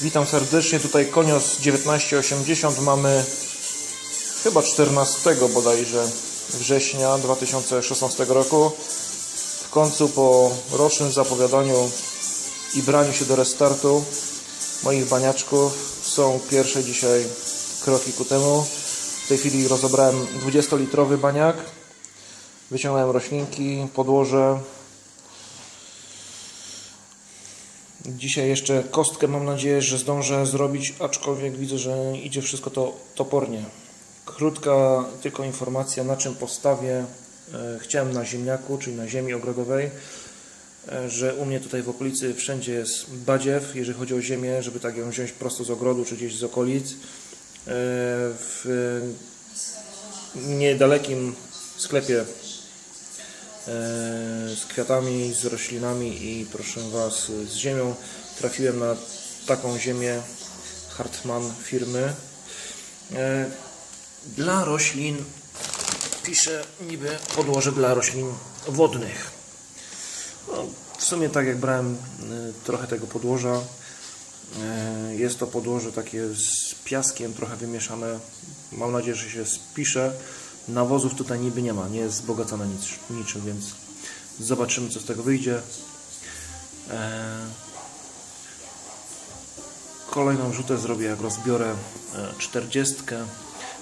Witam serdecznie, tutaj Konios 1980 mamy chyba 14 bodajże września 2016 roku. W końcu po rocznym zapowiadaniu i braniu się do restartu moich baniaczków są pierwsze dzisiaj kroki ku temu. W tej chwili rozebrałem 20-litrowy baniak, wyciągnąłem roślinki, podłoże, Dzisiaj jeszcze kostkę mam nadzieję, że zdążę zrobić, aczkolwiek widzę, że idzie wszystko to topornie. Krótka tylko informacja, na czym postawię. E, Chciałem na ziemniaku, czyli na ziemi ogrodowej, e, że u mnie tutaj w okolicy wszędzie jest badziew, jeżeli chodzi o ziemię, żeby tak ją wziąć prosto z ogrodu, czy gdzieś z okolic. E, W niedalekim sklepie z kwiatami, z roślinami i proszę Was z ziemią. Trafiłem na taką ziemię Hartmann firmy. E, Dla roślin pisze niby podłoże dla roślin wodnych. No, w sumie tak jak brałem e, trochę tego podłoża. E, Jest to podłoże takie z piaskiem trochę wymieszane. Mam nadzieję, że się spisze. Nawozów tutaj niby nie ma, nie jest wzbogacane nic, niczym, więc zobaczymy co z tego wyjdzie. E, Kolejną rzutę zrobię jak rozbiorę e, 40.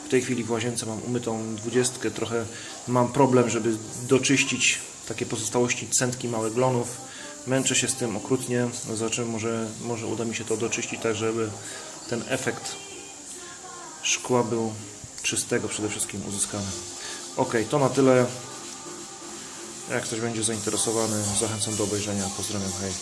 W tej chwili w łazience mam umytą 20. Trochę mam problem, żeby doczyścić takie pozostałości centki małych glonów. Męczę się z tym okrutnie. Zobaczymy, może, może uda mi się to doczyścić tak, żeby ten efekt szkła był czystego przede wszystkim uzyskany. Ok, to na tyle. Jak ktoś będzie zainteresowany, zachęcam do obejrzenia. Pozdrawiam, hej.